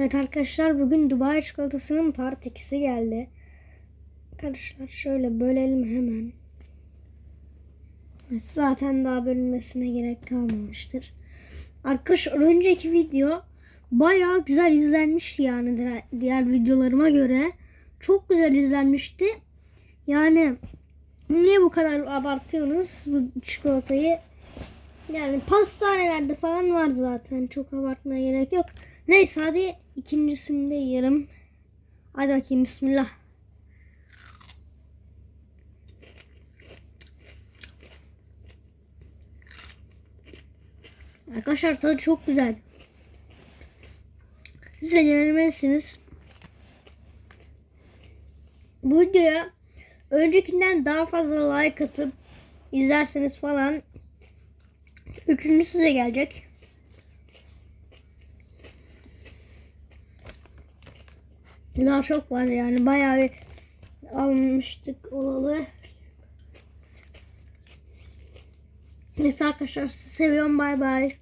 Evet arkadaşlar bugün Dubai çikolatasının part 2'si geldi. Arkadaşlar şöyle bölelim hemen. Zaten daha bölünmesine gerek kalmamıştır. Arkadaşlar önceki video bayağı güzel izlenmişti yani diğer- videolarıma göre. Çok güzel izlenmişti. Yani niye bu kadar abartıyorsunuz bu çikolatayı? Yani pastanelerde falan var zaten. Çok abartmaya gerek yok. Neyse hadi ikincisini de yiyelim. Hadi bakayım bismillah. Arkadaşlar tadı çok güzel. Siz de denemelisiniz. Bu videoya öncekinden daha fazla like atıp izlerseniz falan üçüncü size gelecek. Daha çok var yani bayağı bir almıştık olalı. Neyse arkadaşlar seviyorum bay bay.